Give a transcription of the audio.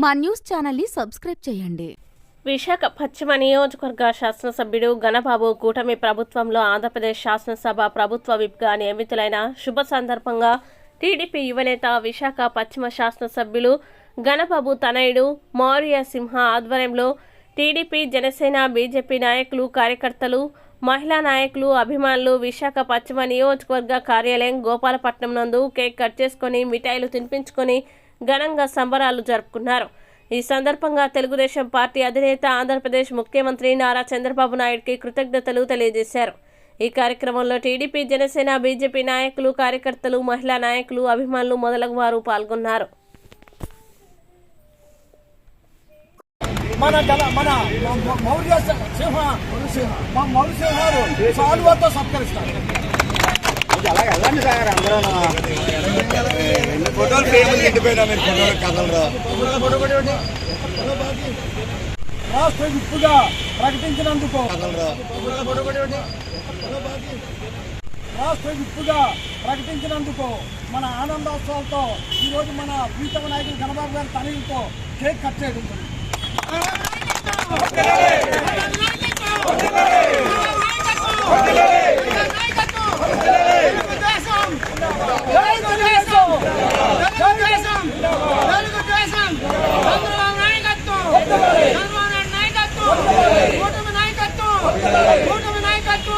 మా న్యూస్ ఛానల్ని సబ్స్క్రైబ్ చేయండి. విశాఖ పశ్చిమ నియోజకవర్గ శాసనసభ్యుడు ఘనబాబు కూటమి ప్రభుత్వంలో ఆంధ్రప్రదేశ్ శాసనసభ ప్రభుత్వ విప్గా నియమితులైన శుభ సందర్భంగా టీడీపీ యువనేత విశాఖ పశ్చిమ శాసనసభ్యులు ఘనబాబు తనయుడు మౌర్య సింహ ఆధ్వర్యంలో టీడీపీ జనసేన బీజేపీ నాయకులు కార్యకర్తలు మహిళా నాయకులు అభిమానులు విశాఖ పశ్చిమ నియోజకవర్గ కార్యాలయం గోపాలపట్నం నందు కేక్ కట్ చేసుకొని మిఠాయిలు తినిపించుకొని ఘనంగా సంబరాలు జరుపుకున్నారు. ఈ సందర్భంగా తెలుగుదేశం పార్టీ అధినేత ఆంధ్రప్రదేశ్ ముఖ్యమంత్రి నారా చంద్రబాబు నాయుడుకి కృతజ్ఞతలు తెలియజేశారు. ఈ కార్యక్రమంలో టీడీపీ జనసేన బీజేపీ నాయకులు కార్యకర్తలు మహిళా నాయకులు అభిమానులు మొదలగు వారు పాల్గొన్నారు. మన గల మన మౌర్య సింహ మౌర్య సింహాలు సత్కరిస్తారు. వెళ్ళండి సార్ అందరూ. ఫోటోలు పేర్లు ఎండిపోయినా మీరు ఫోటోలు కదలరు రాష్ట్ర ప్రకటించినందుకు. రాష్ట్ర ప్రకటించినందుకు మన ఆనందోత్సవాలతో ఈరోజు మన ప్రీతమ నాయకులు గణబాబు గారి తనయులతో కేక్ కట్ చేయడం